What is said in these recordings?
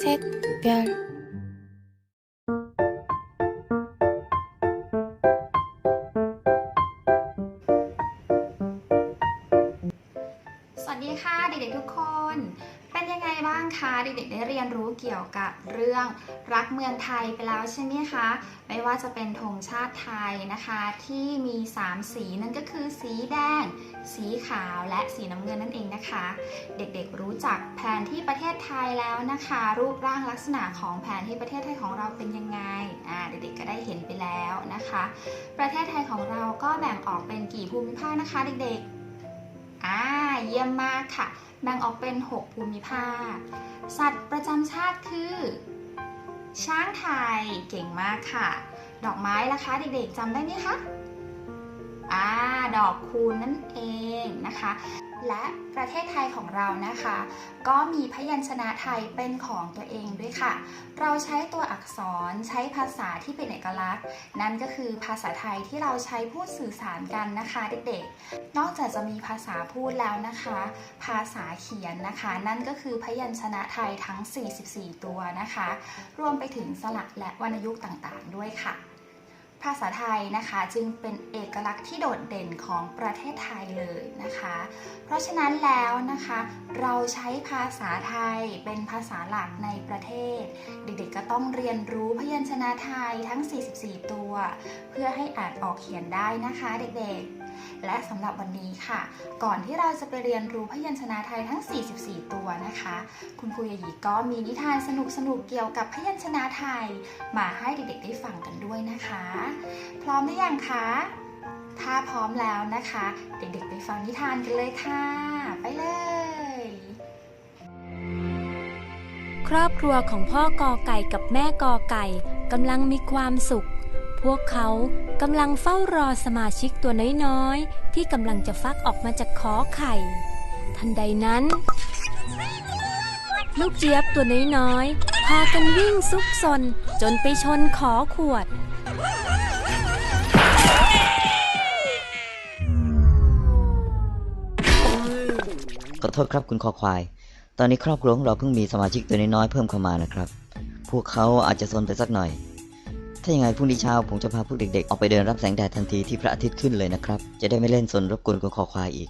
샛별 เด็กๆได้เรียนรู้เกี่ยวกับเรื่องรักเมืองไทยไปแล้วใช่ไหมคะ ไม่ว่าจะเป็นธงชาติไทยนะคะที่มี 3 สีนั่นก็คือสีแดง สีขาวและสีน้ำเงินนั่นเองนะคะ เด็กๆรู้จักแผนที่ประเทศไทยแล้วนะคะ รูปร่างลักษณะของแผนที่ประเทศไทยของเราเป็นยังไงอ่าเด็กๆก็ได้เห็นไปแล้วนะคะ ประเทศไทยของเราก็แบ่งออกเป็นกี่ภูมิภาคนะคะ เด็กๆ อ่าเยี่ยมมากค่ะ แบ่งออกเป็น 6 ภูมิภาค สัตว์ประจำชาติคือ ช้างไทยเก่งมากค่ะ ดอกไม้ล่ะคะเด็กๆจำได้ไหมคะอ่าดอกคูณนั่นเองนะคะ และประเทศไทยของเรานะคะ ก็มีพยัญชนะไทยเป็นของตัวเองด้วยค่ะ เราใช้ตัวอักษรใช้ภาษาที่เป็นเอกลักษณ์ นั่นก็คือภาษาไทยที่เราใช้พูดสื่อสารกันนะคะเด็กๆ นอกจากจะมีภาษาพูดแล้วนะคะ ภาษาเขียนนะคะ นั่นก็คือพยัญชนะไทยทั้ง 44 ตัวนะคะ รวมไปถึงสระและวรรณยุกต์ต่างๆ ด้วยค่ะ ภาษาไทยนะคะจึงเป็นเอกลักษณ์ที่โดดเด่นของประเทศไทยเลยนะคะ เพราะฉะนั้นแล้วนะคะ เราใช้ภาษาไทยเป็นภาษาหลักในประเทศ เด็กๆก็ต้องเรียนรู้พยัญชนะไทยทั้ง 44 ตัว เพื่อให้อ่านออกเขียนได้นะคะเด็กๆ และสำหรับวันนี้ค่ะ ก่อนที่เราจะไปเรียนรู้พยัญชนะไทยทั้ง 44 ตัวนะคะ คุณครูยายีก็มีนิทานสนุกๆเกี่ยวกับพยัญชนะไทย มาให้เด็กๆได้ฟังกันด้วยนะคะ พร้อมหรือยังคะ ถ้าพร้อมแล้วนะคะ เด็กๆไปฟังนิทานกันเลยค่ะ ไปเลย ครอบครัวของพ่อกอไก่กับแม่กอไก่กำลังมีความสุข วกเขากำลังเฝ้ารอสมาชิกตัวน้อยๆ ที่กำลังจะฟักออกมาจากขอไข่ ทันใดนั้น ลูกเจี๊ยบตัวน้อยๆ พากันวิ่งซุกซนจนไปชนขอขวด ขอโทษครับคุณคอควาย ตอนนี้ครอบครัวของเราเพิ่งมีสมาชิกตัวน้อยๆเพิ่มเข้ามานะครับ พวกเขาอาจจะซนไปสักหน่อย ถ้าอย่างไงพรุ่งนี้เช้าผมจะพาพวกเด็กๆ ออกไปเดินรับแสงแดดทันทีที่พระอาทิตย์ขึ้นเลยนะครับ จะได้ไม่เล่นซนรบกวนคุณคอควายอีก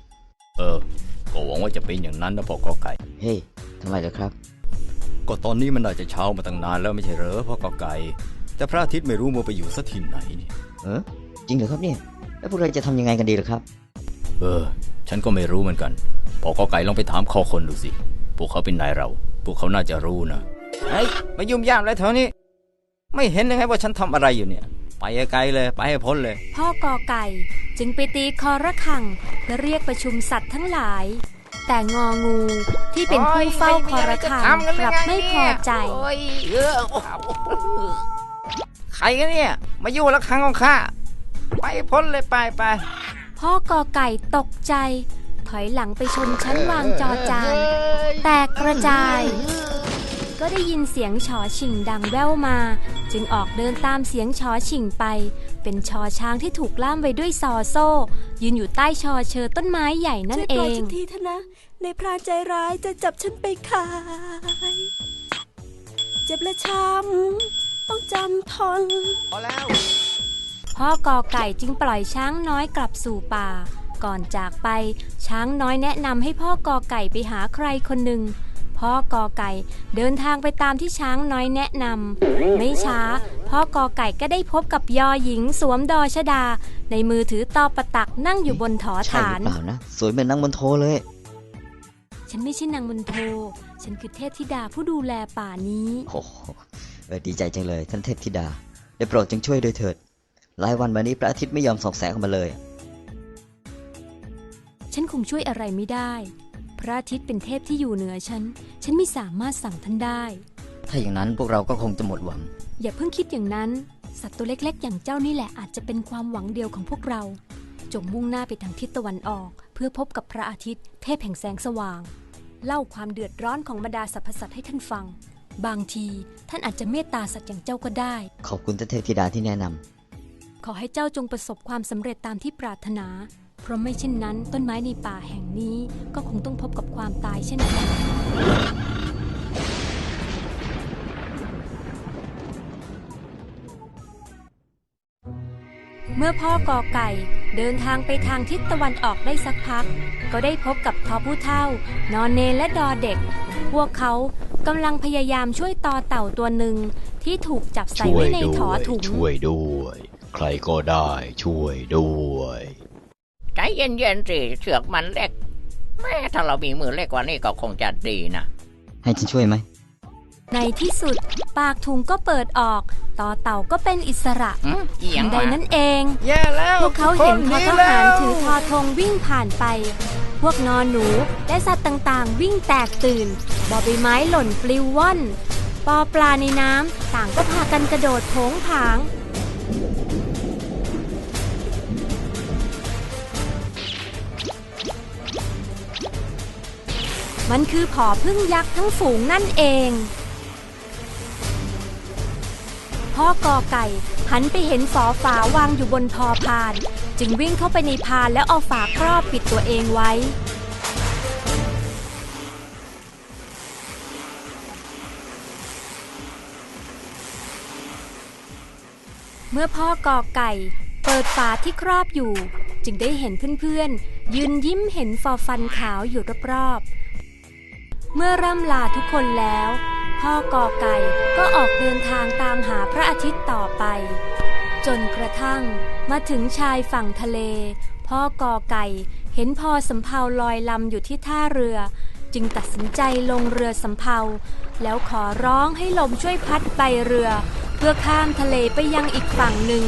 เออ ก็หวังว่าจะเป็นอย่างนั้นนะพ่อกอไก่ เฮ้ยทำไมเหรอครับ ก็ตอนนี้มันน่าจะเช้ามาตั้งนานแล้วไม่ใช่เหรอพ่อกอไก่ แต่พระอาทิตย์ไม่รู้มัวไปอยู่สักที่ไหนนี่เออจริงเหรอครับเนี่ย แล้วพวกเราจะทำยังไงกันดีล่ะครับ เออ ฉันก็ไม่รู้เหมือนกันพ่อกอไก่ลองไปถามคอคนดูสิ พวกเขาเป็นนายเรา พวกเขาน่าจะรู้นะ เฮ้ย มายุ่มย่ามอะไรแถวนี้ ไม่เห็นยังไงว่าฉันทำอะไรอยู่เนี่ย ไปไกลๆเลยไปให้พ้นเลย พ่อกอไก่จึงไปตีคอระฆังและเรียกประชุมสัตว์ทั้งหลาย แต่งองูที่เป็นผู้เฝ้าคอระฆังกลับไม่พอใจโอ้ยเออใครกันเนี่ยมาอยู่ละครั้งของข้าไปพ้นเลยไปไปพ่อกอไก่ตกใจ ถอยหลังไปชนชั้นวางจอจานแตกกระจาย ก็ได้ยินเสียงชอชิงดังแว่วมา จึงออกเดินตามเสียงชอชิงไป เป็นชอช้างที่ถูกล่ามไว้ด้วยซอโซ่ ยืนอยู่ใต้ชอเชอต้นไม้ใหญ่นั่นเอช่วยปล่อยงฉันทีเถอะนะในพรานใจร้ายจะจับฉันไปขาย เจ็บและช้ำต้องจำทนพ่อกอไก่จึงปล่อยช้างน้อยกลับสู่ป่า ก่อนจากไปช้างน้อยแนะนำให้พ่อกอไก่ไปหาใครคนหนึ่ง พ่อกอไก่เดินทางไปตามที่ช้างน้อยแนะนำไม่ช้า พ่อกอไก่ก็ได้พบกับยอหญิงสวมดอชดา ในมือถือตอประตักนั่งอยู่บนถอใช่หฐารืนอเปล่านะ สวยเหมือนนางบนโทเลย ฉันไม่ใช่นางมนโท ฉันคือเทพธิดาผู้ดูแลป่านี้โอ้โหเออดีใจจังเลยท่านเทพธิดา ได้โปรดจงช่วยด้วยเถิดหลายวันมานี้พระอาทิตย์ไม่ยอมส่องแสงออกมาเลย ฉันคงช่วยอะไรไม่ได้พ ระอาทิตย์เป็นเทพที่อยู่เหนือฉัน ฉันไม่สามารถสั่งท่านได้ ถ้าอย่างนั้นพวกเราก็คงจะหมดหวัง อย่าเพิ่งคิดอย่างนั้น สัตว์ตัวเล็กๆ อย่างเจ้านี่แหละอาจจะเป็นความหวังเดียวของพวกเรา จงมุ่งหน้าไปทางทิศตะวันออก เพื่อพบกับพระอาทิตย์ เทพแห่งแสงสว่าง เล่าความเดือดร้อนของบรรดาสรรพสัตว์ให้ท่านฟัง บางทีท่านอาจจะเมตตาสัตว์อย่างเจ้าก็ได้ ขอบคุณท่านเทพธิดาที่แนะนำขอให้เจ้าจงประสบความสำเร็จตามที่ปรารถนา เพราะไม่เช่นนั้นต้นไม้ในป่าแห่งนี้ก็คงต้องพบกับความตายเช่นกัน เมื่อพ่อกอไก่เดินทางไปทางทิศตะวันออกได้สักพัก ก็ได้พบกับทอผู้เท่านอนเนและดอเด็ก พวกเขากำลังพยายามช่วยตอเต่าตัวหนึ่งที่ถูกจับใส่ไว้ในถอถุง ช่วยด้วย ใครก็ได้ช่วยด้วย ใจเย็นๆสิเชือกมันเล็ก แม่ถ้าเรามีมือเล็กกว่านี้ก็คงจะดีนะ ให้ฉันช่วยไหม ในที่สุด ปากถุงก็เปิดออก ต่อเต่าก็เป็นอิสระอืมเอียทังนใดมานั้นเอง แย่แล้วพวกเขาเห็นทอทหารถือทอธงวิ่งผ่านไป พวกนอนหนูและสัตว์ต่างๆ วิ่งแตกตื่น บอใบไม้หล่นปลิวว่อน ปอปลาในน้ำต่างก็พากันกระโดดโผงผาง มันคือผอพึ่งยักษ์ทั้งฝูงนั่นเอง พ่อกอไก่หันไปเห็นฝอฝาวางอยู่บนพอพาน จึงวิ่งเข้าไปในพานแล้วเอาฝาครอบปิดตัวเองไว้ เมื่อพ่อกอไก่เปิดฝาที่ครอบอยู่ จึงได้เห็นเพื่อนๆยืนยิ้มเห็นฟอฟันขาวอยู่รอบๆ เมื่อร่ำลาทุกคนแล้ว พ่อกอไก่ก็ออกเดินทางตามหาพระอาทิตย์ต่อไป จนกระทั่งมาถึงชายฝั่งทะเล พ่อกอไก่เห็นพอสำเภาลอยลำอยู่ที่ท่าเรือ จึงตัดสินใจลงเรือสำเภา แล้วขอร้องให้ลมช่วยพัดไปเรือ เพื่อข้ามทะเลไปยังอีกฝั่งหนึ่ง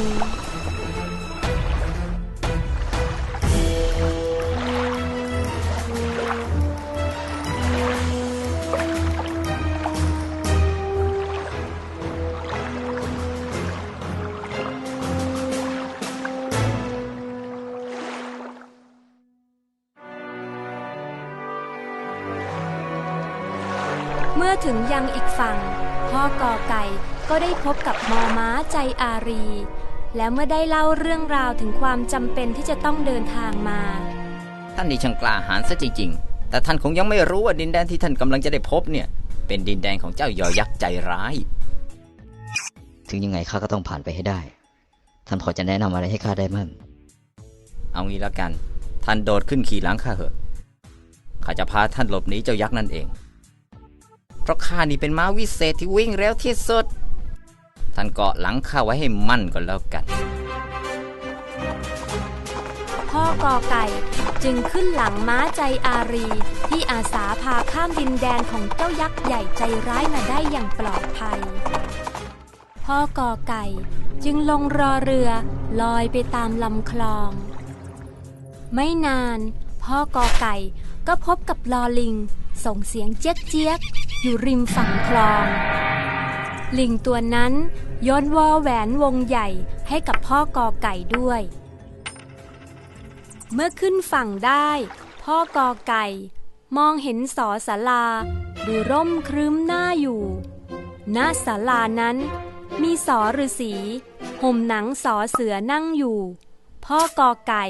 ถึงยังอีกฝั่งพ่อกอไก่ก็ได้พบกับมอม้าใจอารี แล้วเมื่อได้เล่าเรื่องราวถึงความจำเป็นที่จะต้องเดินทางมา ท่านนี่ช่างกล้าหาญซะจริง ๆ แต่ท่านคงยังไม่รู้ว่าดินแดนที่ท่านกำลังจะได้พบเนี่ย เป็นดินแดนของเจ้ายอยักษ์ใจร้าย ถึงยังไงข้าก็ต้องผ่านไปให้ได้ ท่านพอจะแนะนำอะไรให้ข้าได้มั่งเอางี้ละกัน ท่านโดดขึ้นขี่หลังข้าเหอะข้าจะพาท่านหลบหนีเจ้ายักษ์นั่นเอง เพราะข้านี่เป็นม้าวิเศษที่วิ่งเร็วที่สุด ท่านเกาะหลังข้าไว้ให้มั่นก่อนแล้วกัน พ่อกอไก่จึงขึ้นหลังม้าใจอารี ที่อาสาพาข้ามดินแดนของเจ้ายักษ์ใหญ่ใจร้ายมาได้อย่างปลอดภัย พ่อกอไก่จึงลงรอเรือลอยไปตามลำคลอง ไม่นาน พ่อกอไก่ก็พบกับลอลิง ส่งเสียงเจี๊ยกเจี๊ยก อยู่ริมฝั่งคลอง ลิงตัวนั้นโยนวอแหวนวงใหญ่ให้กับพ่อกอไก่ด้วย เมื่อขึ้นฝั่งได้ พ่อกอไก่ มองเห็นสอสาลา ดูร่มครึ้มหน้าอยู่ณศาลานั้น มีสอฤาษีห่มหนังสอเสือนั่งอยู่ พ่อกอไก่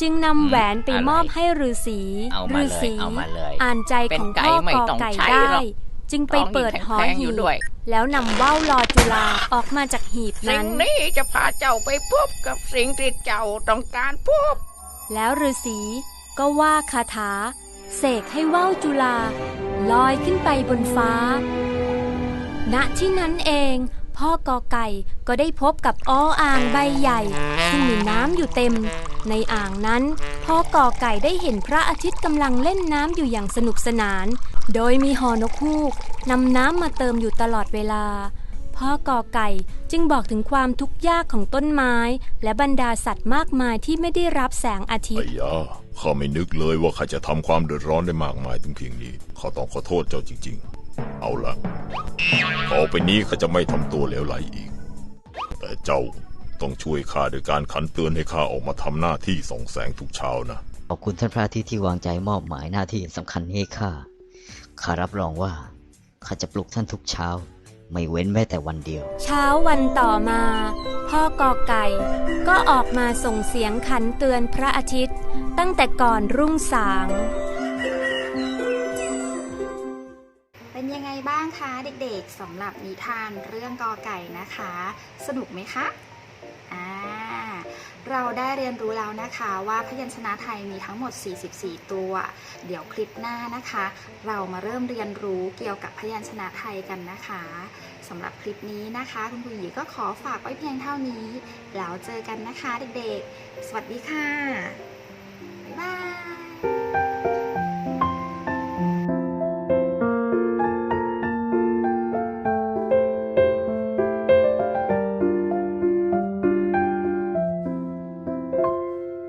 จึงนำแหวนไปอะไรมอบให้ฤาษีเอามาฤาเลยษีเอามาเลยอ่านใจเป็นของไก่พ่อไม่กอต้องไก่ใช้ได้หรอกจึงไปเปิดหอแข็งๆอหียู่บด้วยแล้วนำว่าวลอจุฬาออกมาจากหีบสิ่นั้งนนี้จะพาเจ้าไปพบกับสิ่งที่เจ้าต้องการพบ แล้วฤาษีก็ว่าคาถา เสกให้ว่าวจุฬาลอยขึ้นไปบนฟ้า ณที่นั้นเองพ่อกอไก่ก็ได้พบกับอ้ออ่างใบใหญ่ ซึ่งมีน้ำอยู่เต็ม ในอ่างนั้นพ่อกอไก่ได้เห็นพระอาทิตย์กำลังเล่นน้ำอยู่อย่างสนุกสนาน โดยมีหอนกฮูกนำน้ำมาเติมอยู่ตลอดเวลา พ่อกอไก่จึงบอกถึงความทุกข์ยากของต้นไม้ และบรรดาสัตว์มากมายที่ไม่ได้รับแสงอาทิตไอ้ย์ยาข้าไม่นึกเลยว่าข้าจะทำความเดือดร้อนได้มากมายถึงเพียงนี้ข้าต้องขอโทษเจ้าจริง ๆ เอาละต่อไปนี้ข้าจะไม่ทำตัวเหลวไหลอีก แต่เจ้า ต้องช่วยข้าโดยการขันเตือนให้ข้าออกมาทำหน้าที่ส่องแสงทุกเช้านะ ขอบคุณท่านพระอาทิตย์ที่วางใจมอบหมายหน้าที่สำคัญนี้ให้ข้า ข้ารับรองว่าข้าจะปลุกท่านทุกเช้า ไม่เว้นแม้แต่วันเดียว เช้าวันต่อมา พ่อกอไก่ ก็ออกมาส่งเสียงขันเตือนพระอาทิตย์ ตั้งแต่ก่อนรุ่งสาง เป็นยังไงบ้างคะเด็กๆสำหรับนิทานเรื่องกอไก่นะคะ สนุกไหมคะ อ่าเราได้เรียนรู้แล้วนะคะว่าพยัญชนะไทยมีทั้งหมด 44 ตัว เดี๋ยวคลิปหน้านะคะ เรามาเริ่มเรียนรู้เกี่ยวกับพยัญชนะไทยกันนะคะสำหรับคลิปนี้นะคะ คุณครูหยีก็ขอฝากไว้เพียงเท่านี้ แล้วเจอกันนะคะเด็กๆ สวัสดีค่ะ บ๊ายบาย